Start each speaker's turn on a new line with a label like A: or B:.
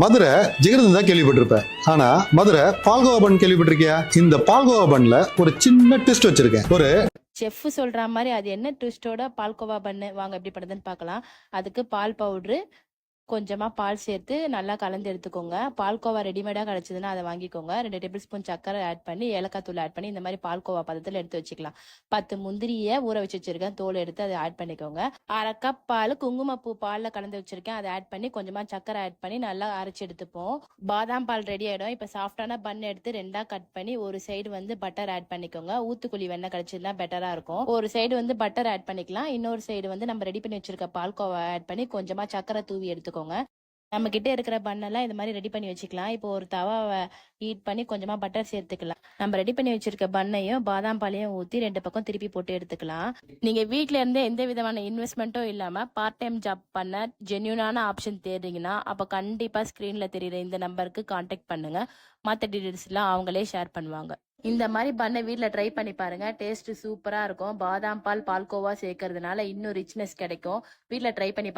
A: மதுரை ஜிகிரதம் தான் கேள்விப்பட்டிருப்பேன். ஆனா மதுரை பால்கோவா பன் கேள்விப்பட்டிருக்கியா? இந்த பால்கோவா பன்ல ஒரு சின்ன ட்விஸ்ட் வச்சிருக்கேன். ஒரு
B: செஃப் சொல்ற மாதிரி அது என்ன ட்விஸ்டோட பால்கோவா பண்ணு வாங்க எப்படி பண்ணுதுன்னு பார்க்கலாம். அதுக்கு பால் பவுட்ரு கொஞ்சமாக பால் சேர்த்து நல்லா கலந்து எடுத்துக்கோங்க. பால்கோவா ரெடிமேடாக கிடச்சிதுன்னா அதை வாங்கிக்கோங்க. ரெண்டு டேபிள் ஸ்பூன் சக்கரை ஆட் பண்ணி ஏலக்காய் தூள் ஆட் பண்ணி இந்த மாதிரி பால்கோவா பதத்தில் எடுத்து வச்சுக்கலாம். பத்து முந்திரியை ஊற வச்சு வச்சிருக்கேன். தோல் எடுத்து அதை ஆட் பண்ணிக்கோங்க. அரை கப் பால் குங்குமப்பூ பாலில் கலந்து வச்சிருக்கேன். அதை ஆட் பண்ணி கொஞ்சமாக சக்கரை ஆட் பண்ணி நல்லா அரைச்சி எடுத்துப்போம். பாதாம் பால் ரெடி ஆகிடும் இப்போ சாஃப்டான பன் எடுத்து ரெண்டாக கட் பண்ணி ஒரு சைடு வந்து பட்டர் ஆட் பண்ணிக்கோங்க. ஊத்துக்குழி வெண்ணெய் கிடைச்சதுன்னா பெட்டராக இருக்கும். ஒரு சைடு வந்து பட்டர் ஆட் பண்ணிக்கலாம். இன்னொரு சைடு வந்து நம்ம ரெடி பண்ணி வச்சிருக்க பால்கோவா ஆட் பண்ணி கொஞ்சமாக சக்கரை தூவி எடுத்துக்கோங்க. நம்ம கிட்ட இருக்கிற பண்ணெல்லாம் இது மாதிரி ரெடி பண்ணி வச்சுக்கலாம். இப்போ ஒரு தவாவை ஹீட் பண்ணி கொஞ்சமா பட்டர் சேர்த்துக்கலாம். நம்ம ரெடி பண்ணி வச்சிருக்க பண்ணையும் பாதாம் பாலையும் ஊற்றி ரெண்டு பக்கம் திருப்பி போட்டு எடுத்துக்கலாம். நீங்க வீட்ல இருந்தே எந்த விதமான இன்வெஸ்ட்மெண்ட்டும் இல்லாம பார்ட் டைம் ஜாப் பண்ண ஜென்யூனான ஆப்ஷன் தேடுறீங்கன்னா அப்போ கண்டிப்பா ஸ்க்ரீனில் தெரியுற இந்த நம்பருக்கு காண்டாக்ட் பண்ணுங்க. மற்ற டீட்டெயில்ஸ்லாம் எல்லாம் அவங்களே ஷேர் பண்ணுவாங்க. இந்த மாதிரி பண்ணை வீட்டில் ட்ரை பண்ணி பாருங்க. டேஸ்ட் சூப்பரா இருக்கும். பாதாம் பால் பால்கோவா சேர்க்கறதுனால இன்னும் ரிச்னஸ் கிடைக்கும். வீட்டில் ட்ரை பண்ணி